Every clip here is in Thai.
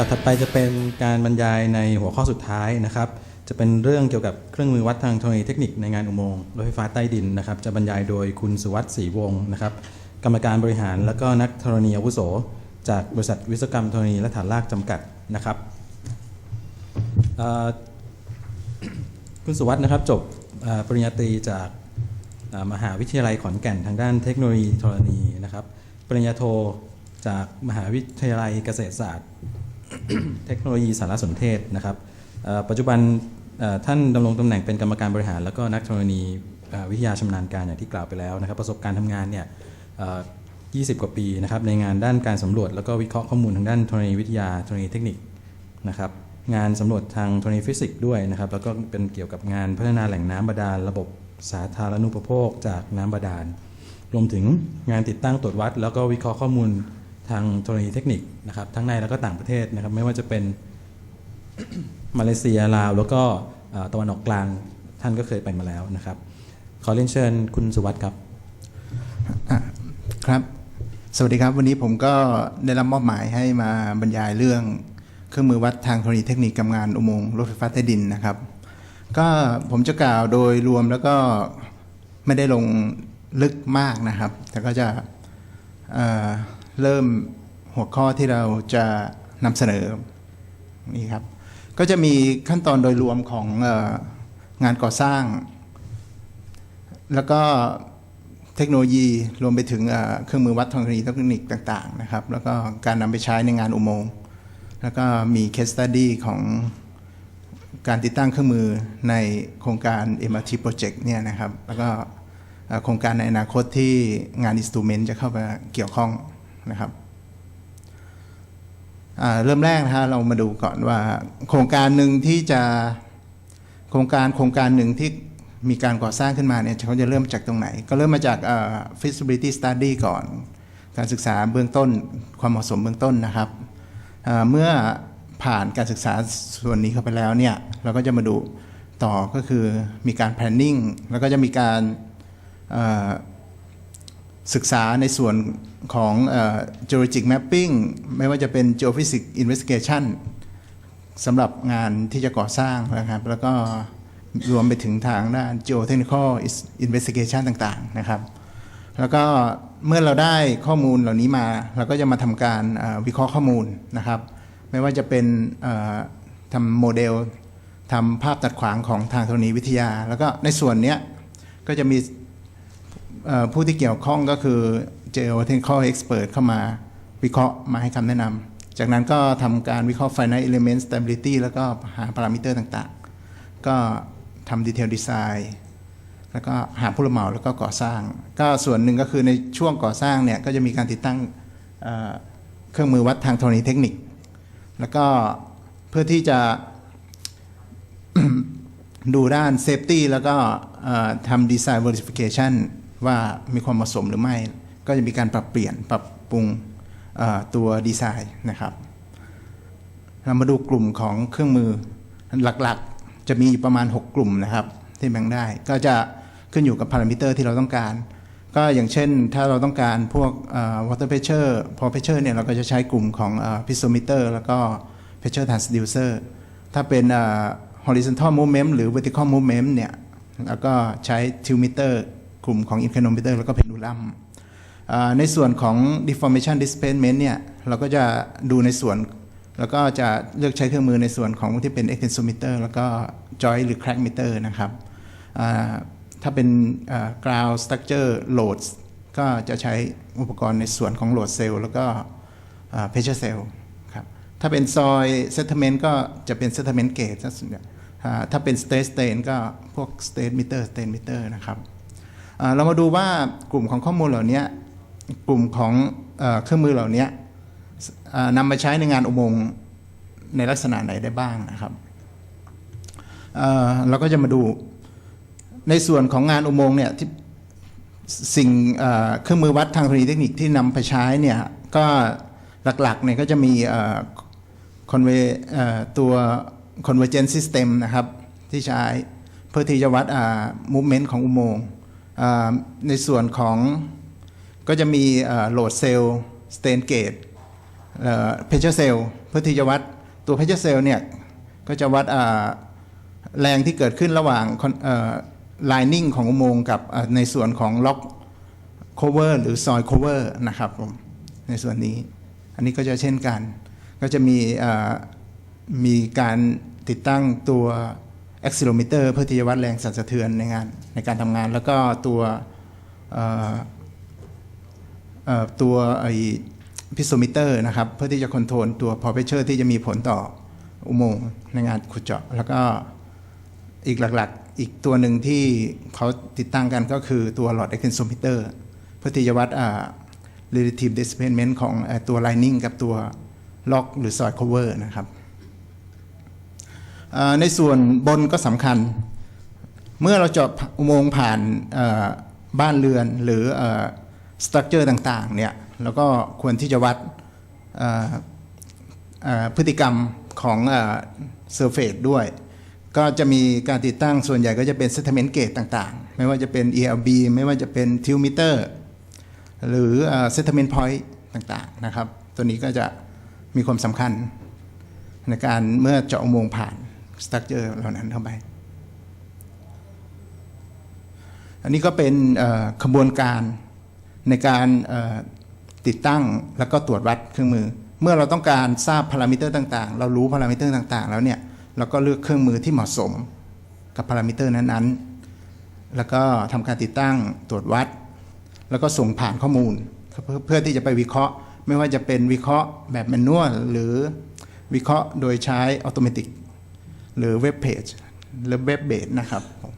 ดับถัดไปจะเป็นการบรรยายในหัวข้อสุดท้ายนะครับ จะเป็นเรื่องเกี่ยวกับเครื่องมือวัดทางธรณีเทคนิคในงานอุโมงค์รถไฟฟ้าใต้ดินนะครับ จะบรรยายโดยคุณสุวัสด์ศรีวงศ์นะครับ กรรมการบริหารและก็นักธรณีอาวุโส จากบริษัทวิศวกรรมธรณีและฐานรากจำกัดนะครับคุณสุวัสด์นะครับจบปริญญาตรีจากมหาวิทยาลัยขอนแก่นทางด้านเทคโนโลยีธรณีนะครับ ปริญญาโทจากมหาวิทยาลัยเกษตรศาสตร์ เทคโนโลยีสารสนเทศนะครับปัจจุบันท่านดำรงตำแหน่งเป็นกรรมการบริหาร แล้วก็นักธรณีวิทยาชำนาญการอย่างที่กล่าวไปแล้วนะครับ ประสบการณ์ทำงานเนี่ยเอ่อ20 กว่าปีนะครับในงานด้านการสำรวจ แล้วก็วิเคราะห์ข้อมูลทางด้านธรณีวิทยาธรณีเทคนิคนะครับงานสำรวจทางธรณีฟิสิกส์ด้วยนะครับแล้วก็เป็นเกี่ยวกับงานพัฒนาแหล่งน้ำบาดาล ระบบสาธารณูปโภคจากน้ำบาดาล รวมถึงงานติดตั้งตรวจวัด แล้วก็วิเคราะห์ข้อมูล ทางธรณีเทคนิคนะครับทั้งในแล้วก็ต่างประเทศนะครับไม่ว่าจะเป็นมาเลเซียลาวแล้วก็ตะวันออกกลางท่านก็เคยไปมาแล้วนะครับ ขอเรียนเชิญคุณสุวัสด์ครับครับ สวัสดีครับ วันนี้ผมก็ได้รับมอบหมายให้มาบรรยายเรื่องเครื่องมือวัดทางธรณีเทคนิคกำงานอุโมงค์รถไฟฟ้าใต้ดินนะครับ ก็ผมจะกล่าวโดยรวมแล้วก็ไม่ได้ลงลึกมากนะครับ แต่ก็จะ เริ่มหัวข้อที่เราจะนำเสนอนี่ครับ ก็จะมีขั้นตอนโดยรวมของงานก่อสร้าง แล้วก็เทคโนโลยีรวมไปถึงเครื่องมือวัดทางธรณีเทคนิคต่างๆนะครับ แล้วก็การนำไปใช้ในงานอุโมงค์แล้วก็มี case study ของการติดตั้งเครื่องมือในโครงการ MRT project เนี่ยนะครับ แล้วก็โครงการในอนาคตที่งาน instrument จะเข้ามาเกี่ยวข้อง นะครับเริ่มแรกนะฮะเรามาดูก่อนว่า โครงการหนึ่งที่จะโครงการโครงการหนึ่งที่มีการก่อสร้างขึ้นมาเนี่ยเขาจะเริ่มจากตรงไหน ก็เริ่มมาจาก feasibility study ก่อน การศึกษาเบื้องต้นความเหมาะสมเบื้องต้นนะครับเมื่อผ่านการศึกษาส่วนนี้เข้าไปแล้วเนี่ยเราก็จะมาดูต่อก็คือมีการ planning แล้วก็จะมีการ ศึกษาในส่วนของ geologic mapping ไม่ว่าจะเป็น geophysics investigation สำหรับงานที่จะก่อสร้างนะครับ แล้วก็รวมไปถึงทางด้าน geotechnical investigation ต่างๆนะครับ แล้วก็เมื่อเราได้ข้อมูลเหล่านี้มา เราก็จะมาทำการวิเคราะห์ข้อมูลนะครับ ไม่ว่าจะเป็นทำโมเดลทำภาพตัดขวางของทางธรณีวิทยา แล้วก็ในส่วนเนี้ยก็จะมี ผู้ที่เกี่ยวข้องก็คือ geotechnical expert เข้ามาวิเคราะห์มาให้คำแนะนำจากนั้นก็ทำการวิเคราะห์ finite element stability แล้วก็หาพารามิเตอร์ต่างๆ ก็ทำ detail design แล้วก็หาผู้รับเหมาแล้วก็ก่อสร้าง ก็ส่วนหนึ่งก็คือในช่วงก่อสร้างเนี่ยก็จะมีการติดตั้งเเครื่องมือวัดทางธรณีเทคนิค แล้วก็เพื่อที่จะดูด้านเซฟตี้แล้วก็ทำดีไซน์ verification ว่ามีความเหมาะสมหรือไม่ ก็จะมีการปรับเปลี่ยนปรับปรุงตัวดีไซน์นะครับ เรามาดูกลุ่มของเครื่องมือหลักๆ จะมีอยู่ประมาณ 6 กลุ่มนะครับ ที่แบ่งได้ก็จะขึ้นอยู่กับพารามิเตอร์ที่เราต้องการ ก็อย่างเช่นถ้าเราต้องการพวกเอ่อ water pressure พอ pressure เนี่ยเราก็จะใช้กลุ่มของ piezometer แล้วก็ pressure transducer ถ้าเป็นเอ่อ horizontal movement หรือ vertical movement เนี่ยแล้วก็ใช้ tiltmeter กลุ่มของ inclinometer แล้วก็ pendulum ในส่วนของ deformation displacement เนี่ย เราก็จะดูในส่วน แล้วก็จะเลือกใช้เครื่องมือในส่วนของที่เป็น extensometer แล้วก็ joint หรือ crack meter นะครับถ้าเป็น ground structure loads ก็จะใช้อุปกรณ์ในส่วนของ load cell แล้วก็ pressure cell ครับ ถ้าเป็น soil settlement ก็จะเป็น settlement gauge ถ้าเป็น state stain ก็พวก state meter stain meter นะครับ เรามาดูว่ากลุ่มของข้อมูลเหล่านี้กลุ่มของเอเครื่องมือเหล่านี้นำมาใช้ในงานอุโมงค์ในลักษณะไหนได้บ้างนะครับเเราก็จะมาดูในส่วนของงานอุโมงค์เนี่ยที่สิ่งเเครื่องมือวัดทางธรณีเทคนิคที่นำไปใช้เนี่ยก็หลักๆเนี่ยก็จะมีคอนเวตัว convergent system นะครับ ที่ใช้เพื่อที่จะวัด movement ของอุโมงค์ ในส่วนของก็จะมีโหลดเซลล์สเตนเกตเพชเชอร์เซลเพื่อที่จะวัดตัวเพชเชอร์เซลเนี่ยก็จะวัดแรงที่เกิดขึ้นระหว่างไลนิ่งของอุโมงค์กับในส่วนของล็อกโคเวอร์หรือซอยโคเวอร์นะครับผมในส่วนนี้ อันนี้ก็จะเช่นกัน ก็จะมีมีการติดตั้งตัว accelerometer เพื่อที่จะวัดแรงสั่นสะเทือนในงานในการทำงาน แล้วก็ตัวตัวไอพิโซมิเตอร์นะครับ เพื่อที่จะคอนโทรลตัวพอเพชเชอร์ที่จะมีผลต่ออุโมงค์ในงานขุดเจาะ แล้วก็อีกหลักๆ อีกตัวหนึ่งที่เขาติดตั้งกันก็คือตัวหลอด extensometer เพื่อที่จะวัดอ่า relative displacement ของอตัว lining กับตัวล็อกหรือ soil cover นะครับ ในส่วนบนก็สำคัญ เมื่อเราเจาะอุโมงค์ผ่านบ้านเรือนหรือสตรัคเจอร์ต่างๆเนี่ยแล้วก็ควรที่จะวัดพฤติกรรมของเซอร์เฟสด้วย ก็จะมีการติดตั้งส่วนใหญ่ก็จะเป็น settlement gate ต่างๆ ไม่ว่าจะเป็น ELB ไม่ว่าจะเป็น tilt meter หรือเอ่อ settlement point ต่างๆนะครับ ตัวนี้ก็จะมีความสำคัญในการเมื่อเจาะอุโมงค์ผ่าน สตรัคเจอร์เหล่านั้นเข้าไปอันนี้ก็เป็นขบวนการในการติดตั้งแล้วก็ตรวจวัดเครื่องมือ เมื่อเราต้องการทราบพารามิเตอร์ต่างๆ เรารู้พารามิเตอร์ต่างๆ แล้วเนี่ยเราก็เลือกเครื่องมือที่เหมาะสมกับพารามิเตอร์นั้นๆ แล้วก็ทำการติดตั้งตรวจวัด แล้วก็ส่งผ่านข้อมูลเพื่อเพื่อที่จะไปวิเคราะห์ ไม่ว่าจะเป็นวิเคราะห์แบบแมนนวลหรือวิเคราะห์โดยใช้อัตโนมัติ หรือเว็บเพจหรือเว็บเบสนะครับผม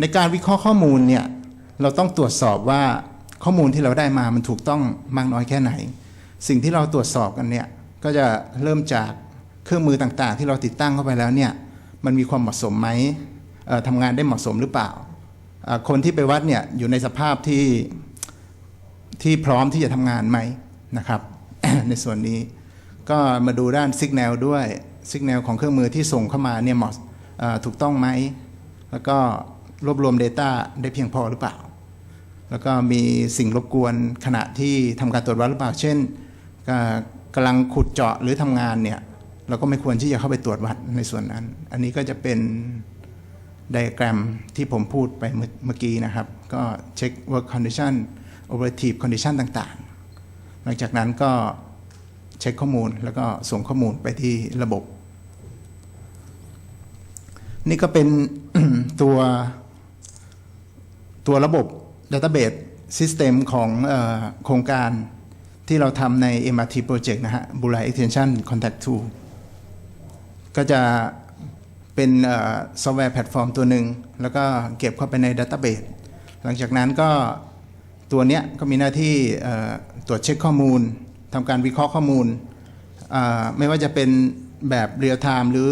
ในการวิเคราะห์ข้อมูลเนี่ยเราต้องตรวจสอบว่าข้อมูลที่เราได้มามันถูกต้องมากน้อยแค่ไหน สิ่งที่เราตรวจสอบกันเนี่ยก็จะเริ่มจากเครื่องมือต่างๆ ที่เราติดตั้งเข้าไปแล้วเนี่ยมันมีความเหมาะสมไหมทำงานได้เหมาะสมหรือเปล่า คนที่ไปวัดเนี่ยอยู่ในสภาพที่ที่พร้อมที่จะทำงานไหมนะครับ ในส่วนนี้ ก็มาดูด้านสัญญาณด้วยสัญญาณของเครื่องมือที่ส่งเข้ามาเนี่ยเหมาะถูกต้องไหม แล้วก็รวบรวม Data ได้เพียงพอหรือเปล่า แล้วก็มีสิ่งรบกวนขณะที่ทำการตรวจวัดหรือเปล่า เช่นอ่ากำลังขุดเจาะหรือทำงานเนี่ยเราก็ไม่ควรที่จะเข้าไปตรวจวัดในส่วนนั้น อันนี้ก็จะเป็นไดอะแกรมที่ผมพูดไปเมื่อเมื่อกี้นะครับ ก็เช็ค work condition operative condition ต่างๆ หลังจากนั้นก็ เช็คข้อมูลแล้วก็ส่งข้อมูลไปที่ระบบ นี่ก็เป็นตัวตัวระบบ Database System ของอโครงการที่เราทำใน MRT Project นะฮะ b u l a Extension Contact Tool ก็จะเป็นซอฟต์แวร์แพลตฟอร์มตัวหนึ่ง แล้วก็เก็บเข้าไปในดัต a b เบ e หลังจากนั้นก็ตัวเนี้ยก็มีหน้าที่ตรวจเช็คข้อมูล ทำการวิเคราะห์ข้อมูล ไม่ว่าจะเป็นแบบเรียลไทม์หรือ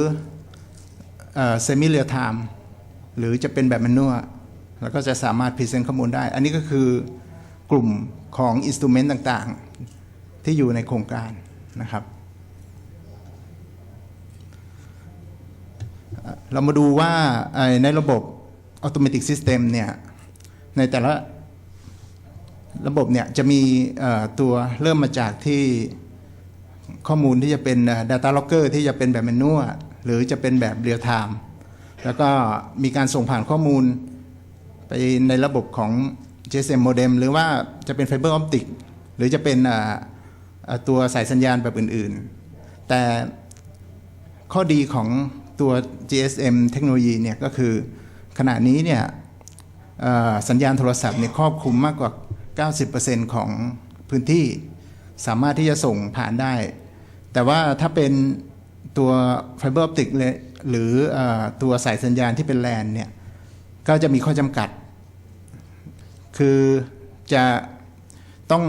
เซมิเรียลไทม์หรือจะเป็นแบบแมนนวลแล้วก็จะสามารถพรีเซนต์ข้อมูลได้ อันนี้ก็คือกลุ่มของอินสตูเมนต์ต่างๆ ที่อยู่ในโครงการนะครับ เรามาดูว่าในระบบ Automatic System เนี่ย ในแต่ละ ระบบเนี่ยจะมีตัวเริ่มมาจากที่ข้อมูลที่จะเป็น Data Logger ที่จะเป็นแบบแมนนวลหรือจะเป็นแบบเรียลไทม์แล้วก็มีการส่งผ่านข้อมูลไปในระบบของ GSM modem หรือว่าจะเป็นไฟเบอร์ออปติกหรือจะเป็นตัวสายสัญญาณแบบอื่นๆ แต่ข้อดีของตัว GSM เทคโนโลยีเนี่ยก็คือขณะนี้เนี่ยสัญญาณโทรศัพท์เนี่ยครอบคลุมมากกว่า 90%ของพื้นที่สามารถที่จะส่งผ่านได้ แต่ว่าถ้าเป็นตัวไฟเบอร์ออปติกเลยหรืออตัวสายสัญญาณที่เป็นแลนเนี่ย ก็จะมีข้อจำกัด คือจะต้อง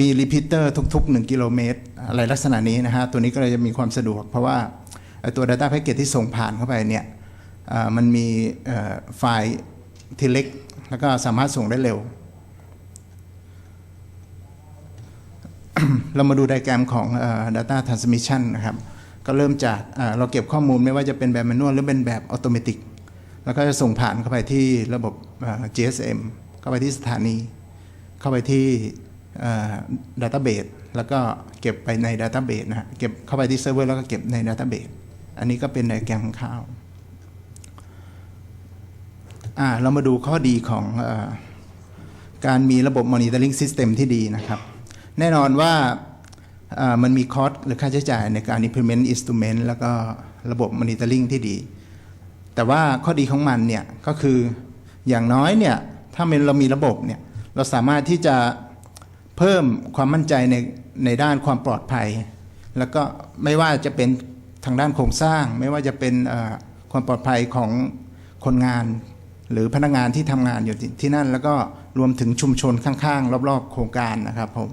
มีรีพิเตอร์ทุก ๆ 1 กิโลเมตร อะไรลักษณะนี้นะฮะ ตัวนี้ก็เลยจะมีความสะดวก เพราะว่าตัว Data Packet ที่ส่งผ่านเข้าไปเนี่ยมันมีไฟล์ที่เล็ก แล้วก็สามารถส่งได้เร็ว เรามาดูไดแกรมของเอ่อ data transmission นะครับ ก็เริ่มจากเอ่อเราเก็บข้อมูลไม่ว่าจะเป็นแบบแมนนวลหรือเป็นแบบอัตโนมัติแล้วก็จะส่งผ่านเข้าไปที่ระบบ GSM เข้าไปที่สถานี เข้าไปที่ดัตต้าเบสแล้วก็เก็บไปในดัตต้าเบสนะ เก็บเข้าไปที่เซิร์ฟเวอร์แล้วก็เก็บในดัตต้าเบสอันนี้ก็เป็นไดแกรมของข้าวเรามาดูข้อดีของอการมีระบบ Monitoring System ที่ดีนะครับ แน่นอนว่ามันมีคอสหรือค่าใช้จ่ายในการ implement instrument แล้วก็ระบบ monitoring ที่ดี แต่ว่าข้อดีของมันเนี่ยก็คืออย่างน้อยเนี่ยถ้าเรามีระบบเนี่ยเราสามารถที่จะเพิ่มความมั่นใจในในด้านความปลอดภัย แล้วก็ไม่ว่าจะเป็นทางด้านโครงสร้าง ไม่ว่าจะเป็นความปลอดภัยของคนงาน หรือพนักงานที่ทำงานอยู่ที่นั่น แล้วก็รวมถึงชุมชนข้างๆ รอบๆ โครงการนะครับผม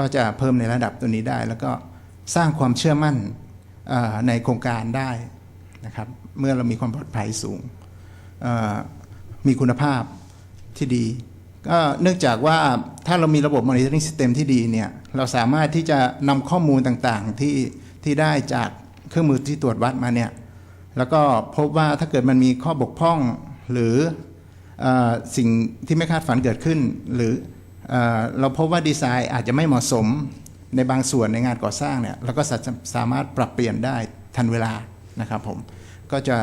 ก็จะเพิ่มในระดับตัวนี้ได้ แล้วก็สร้างความเชื่อมั่นในโครงการได้นะครับ เมื่อเรามีความปลอดภัยสูง มีคุณภาพที่ดี ก็เนื่องจากว่าถ้าเรามีระบบ monitoring system ที่ดีเนี่ย เราสามารถที่จะนำข้อมูลต่างๆที่ที่ได้จากเครื่องมือที่ตรวจวัดมาเนี่ย แล้วก็พบว่าถ้าเกิดมันมีข้อบกพร่องหรือออสิ่งที่ไม่คาดฝันเกิดขึ้น หรือ เราพบว่าดีไซน์อาจจะไม่เหมาะสมในบางส่วนในงานก่อสร้างเนี่ยเราก็สามารถปรับเปลี่ยนได้ทันเวลานะครับผมก็จะ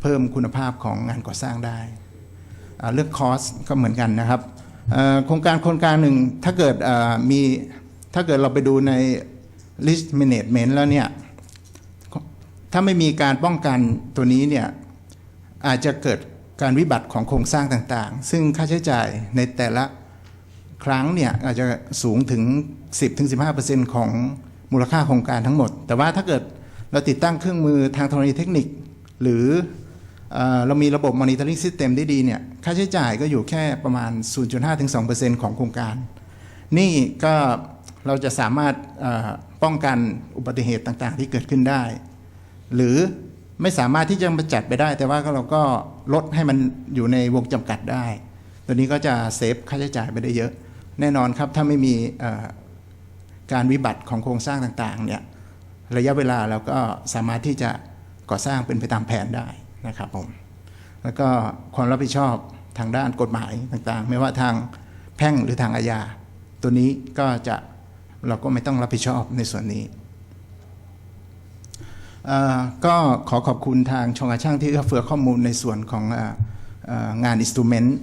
เพิ่มคุณภาพของงานก่อสร้างได้ เรื่องคอสก็เหมือนกันนะครับโครงการโครงการหนึ่งถ้าเกิดมีถ้าเกิดเราไปดูใน list management แล้วเนี่ยถ้าไม่มีการป้องกันตัวนี้เนี่ยอาจจะเกิดการวิบัติของโครงสร้างต่างๆ ซึ่งค่าใช้จ่ายในแต่ละ ครั้งเนี่ยอาจจะสูงถึง 10-15%ของมูลค่าโครงการทั้งหมด แต่ว่าถ้าเกิดเราติดตั้งเครื่องมือทางธรณีเทคนิค หรือเรามีระบบ monitoring system ได้ดีเนี่ยค่าใช้จ่ายก็อยู่แค่ประมาณ 0.5-2%ของโครงการ นี่ก็เราจะสามารถป้องกันอุบัติเหตุต่างๆ ที่เกิดขึ้นได้ หรือไม่สามารถที่จะมาจัดไปได้ แต่ว่าเราก็ลดให้มันอยู่ในวงจำกัดได้ ตัวนี้ก็จะเซฟค่าใช้จ่ายไปได้เยอะ แน่นอนครับถ้าไม่มีการวิบัติของโครงสร้างต่างๆเนี่ยระยะเวลาเราก็สามารถที่จะก่อสร้างเป็นไปตามแผนได้นะครับผมแล้วก็ความรับผิดชอบทางด้านกฎหมายต่างๆ ไม่ว่าทางแพ่งหรือทางอาญา ตัวนี้ก็จะเราก็ไม่ต้องรับผิดชอบในส่วนนี้ก็ขอขอบคุณทางชงอาช่างที่เอื้อเฟื้อข้อมูลในส่วนของอองานอินสตูเมนต์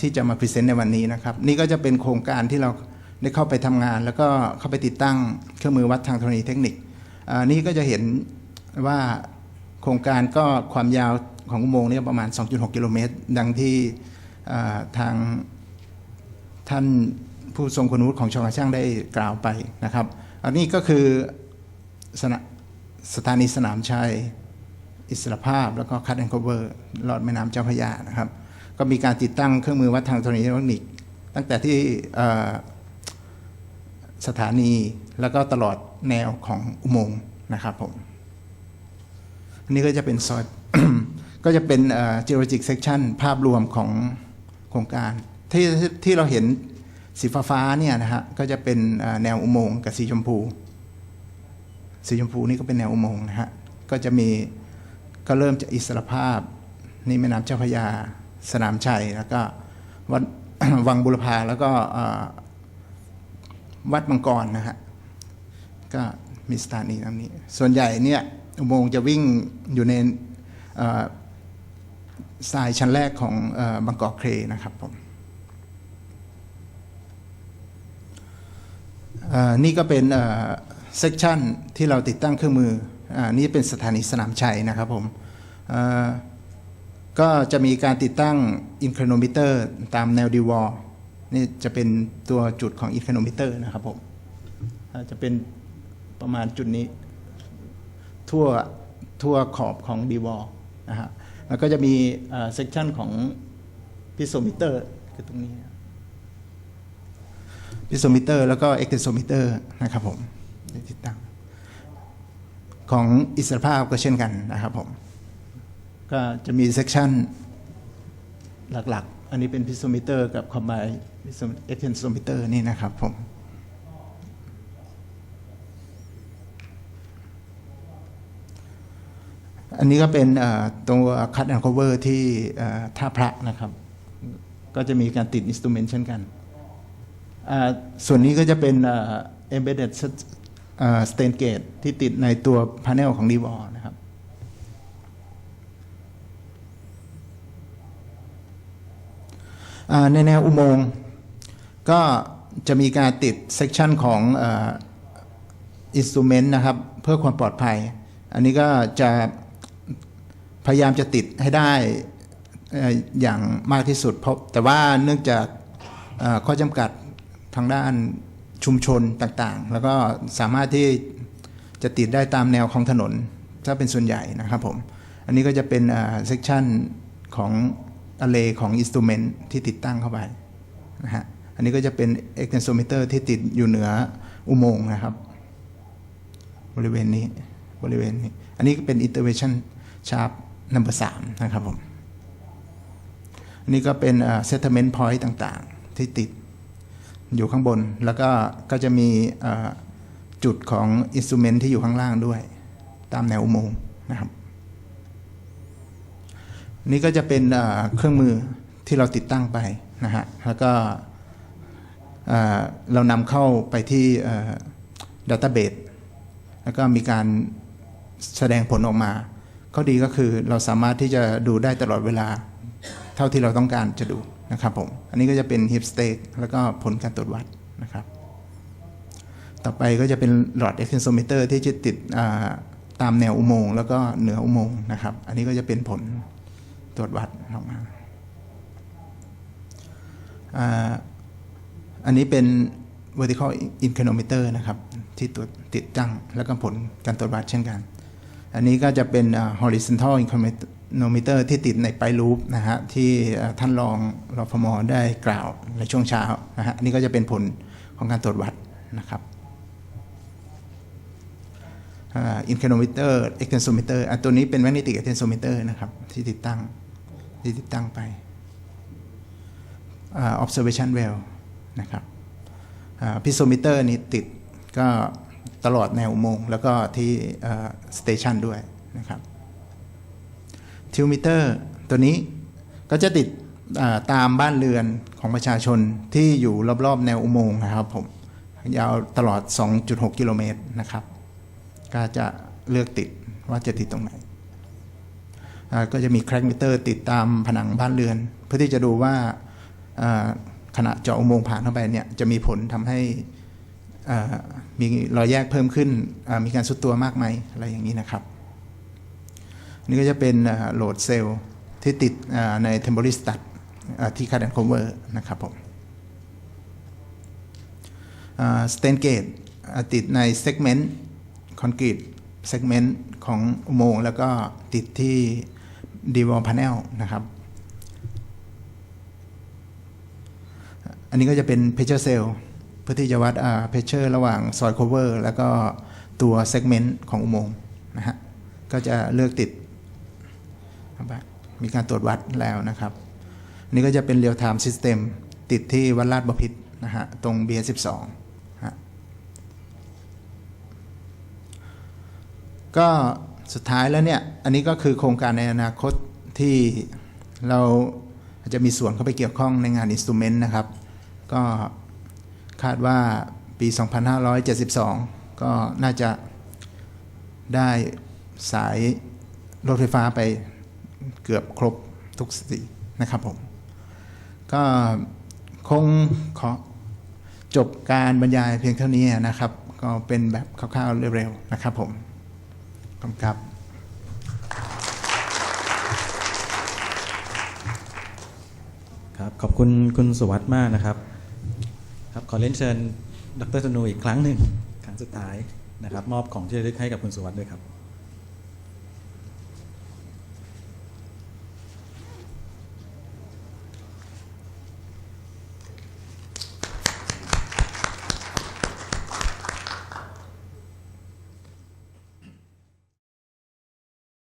ที่จะมาพรีเซนต์ในวันนี้นะครับ นี่ก็จะเป็นโครงการที่เราได้เข้าไปทำงาน แล้วก็เข้าไปติดตั้งเครื่องมือวัดทางธรณีเทคนิคนี่ก็จะเห็นว่าโครงการก็ความยาวของอุโมงค์นี่ประมาณ 2.6 กิโลเมตร ดังที่ทางท่านผู้ทรงคุณวุฒิของชงอาช่างได้กล่าวไปนะครับ อันนี้ก็คือสนสถานีสนามชัย อิสรภาพ แล้วก็คัดแอนด์คเวอร์ลอดแม่น้ำเจ้าพระยานะครับ ก็มีการติดตั้งเครื่องมือวัดทางธรณีเทคนิค ตั้งแต่ที่สถานีแล้วก็ตลอดแนวของอุโมงค์นะครับผม อันนี้ก็จะเป็นซอย ก็จะเป็นเอ่อ geologic section ภาพรวมของโครงการ ที่ที่เราเห็นสีฟ้าๆเนี่ยนะฮะก็จะเป็นแนวอุโมงค์กับสีชมพู สีชมพูนี่ก็เป็นแนวอุโมงค์นะฮะก็จะมีก็เริ่มจากอิสรภาพนี่แม่น้ำเจ้าพระยา สนามชัยแล้วก็วัดวังบุรพาแล้วก็วัดมังกรนะฮะก็มีสถานีตรงนี้ ส่วนใหญ่เนี่ยอุโมงค์จะวิ่งอยู่ในทรายชั้นแรกของอบางกอกเครนะครับผมนี่ก็เป็นเซกชันที่เราติดตั้งเครื่องมืออนี่เป็นสถานีสนามชัยนะครับผมอ ก็จะมีการติดตั้งอินค o โนมิเตอร์ตามแนวดีวอลนี่จะเป็นตัวจุดของอินค o โนมิเตอร์นะครับผมจะเป็นประมาณจุดนี้ ทั่วทั่วขอบของดีวอลนะฮะแล้วก็จะมีเซกชันของพิโซมิเตอร์คือตรงนี้พิโซมิเตอร์แล้วก็เอ็กซ์โซมิเตอร์นะครับผมติดตั้งของอิสรภาพก็เช่นกันนะครับผม ก็จะมีเซกชันหลักๆ อันนี้เป็นพิโซมิเตอร์กับคอมไบเอ็กซ์โซมิเตอร์นี่นะครับผมอันนี้ก็เป็นตัวคัตแอนด์คเวอร์ที่ท่าพระนะครับ ก็จะมีการติดอินสตูเมนต์เช่นกัน ส่วนนี้ก็จะเป็นอ่า embedded stain gate ที่ติดในตัว panel ของ d ีวอนะครับ อ่า ในแนวอุโมงค์ก็จะมีการติดเซกชันของอินสตูเมนต์นะครับ เพื่อความปลอดภัย อันนี้ก็จะพยายามจะติดให้ได้อย่างมากที่สุดเพราะแต่ว่าเนื่องจากข้อจำกัดทางด้านชุมชนต่างๆ แล้วก็สามารถที่จะติดได้ตามแนวของถนน ถ้าเป็นส่วนใหญ่นะครับผม อันนี้ก็จะเป็นเซกชันของ array ของ instrument ที่ติดตั้งเข้าไปนะฮะอันนี้ก็จะเป็น extensometer ที่ติดอยู่เหนืออุโมงค์นะครับ บริเวณนี้บริเวณนี้ อันนี้ก็เป็น intervention sharp number 3นะครับผมอันนี้ก็เป็นเอ่อ settlement point ต่างๆ ที่ติดอยู่ข้างบน แล้วก็ก็จะมีจุดของ instrument ที่อยู่ข้างล่างด้วย ตามแนวอุโมงค์นะครับ นี่ก็จะเป็นเครื่องมือที่เราติดตั้งไปนะฮะ แล้วก็เรานำเข้าไปที่ดัตต้าเบสแล้วก็มีการแสดงผลออกมา ข้อดีก็คือเราสามารถที่จะดูได้ตลอดเวลา เท่าที่เราต้องการจะดูนะครับผม อันนี้ก็จะเป็น hip stake แล้วก็ผลการตรวจวัดนะครับ ต่อไปก็จะเป็นหลอด extensometer ที่จะติดตามแนวอุโมงค์แล้วก็เหนืออุโมงค์นะครับ อันนี้ก็จะเป็นผล ตรวจวัดออกมาอันนี้เป็น vertical inclinometer นะครับ ที่ตรวจติดตั้งแล้วก็ผลการตรวจวัดเช่นกัน อันนี้ก็จะเป็นอ่า horizontal inclinometer ที่ติดในไปลูปนะฮะ ที่ท่านรองรฟมได้กล่าวในช่วงเช้านะฮะ อันนี้ก็จะเป็นผลของการตรวจวัดนะครับอินคโนมิเตอร์เอ็กเทนโซมิเตอร์ตัวนี้เป็นแมกเนติกเอ็กเทนโซมิเตอร์นะครับ ที่ติดตั้ง ที่ติดตั้งไป observation well นะครับพิโซมิเตอร์นี่ติดก็ตลอดแนวอุโมงค์แล้วก็ที่สเตชันด้วยนะครับทิวมิเตอร์ตัวนี้ก็จะติดตามบ้านเรือนของประชาชนที่อยู่รอบๆ แนวอุโมงค์นะครับผมยาวตลอด 2.6 กิโลเมตรนะครับ ก็จะเลือกติดว่าจะติดตรงไหน ก็จะมีแครกมิเตอร์ติดตามผนังบ้านเรือน เพื่อที่จะดูว่าขณะเจาะอุโมงค์ผ่านเข้าไปเนี่ยจะมีผลทำให้มีรอยแยกเพิ่มขึ้นมีการสุดตัวมากไหมอะไรอย่างนี้นะครับ นี่ก็จะเป็นโหลดเซลล์ที่ติดใน temporary stud อ่าที่ cut and cover นะครับผมสเตนเกตติดใน segment คอนกรีตเซกเมนต์ของอุโมงค์แล้วก็ติดที่ ดีวอลพา n นลนะครับ อันนี้ก็จะเป็นเพชเชอร์เซลเพื่อที่จะวัดเพชเชอร์ระหว่างซอยโคเวอร์แล้วก็ตัวเซกเมนต์ของอุโมงค์นะฮะ ก็จะเลือกติด มีการตรวจวัดแล้วนะครับ อันนี้ก็จะเป็นเรียลไทม์ซิสเต็มติดที่วัดลาดบพิษนะฮะ ตรง BS12 ก็ สุดท้ายแล้วเนี่ย อันนี้ก็คือโครงการในอนาคตที่เราอาจจะมีส่วนเข้าไปเกี่ยวข้องในงานอินสตูเมนต์นะครับ ก็คาดว่าปี 2572 ก็น่าจะได้สายรถไฟฟ้าไปเกือบครบทุกสตีนะครับผม ก็คงขอจบการบรรยายเพียงเท่านี้นะครับ ก็เป็นแบบคร่าวๆเร็วๆนะครับผม ขอบคุณครับ ครับ ขอบคุณคุณสุวัสด์มากนะครับ ครับขอเล่นเชิญดรธนูอีกครั้งหนึ่งครั้งสุดท้ายนะครับ มอบของที่ระลึกให้กับคุณสุวัสด์ด้วยครับ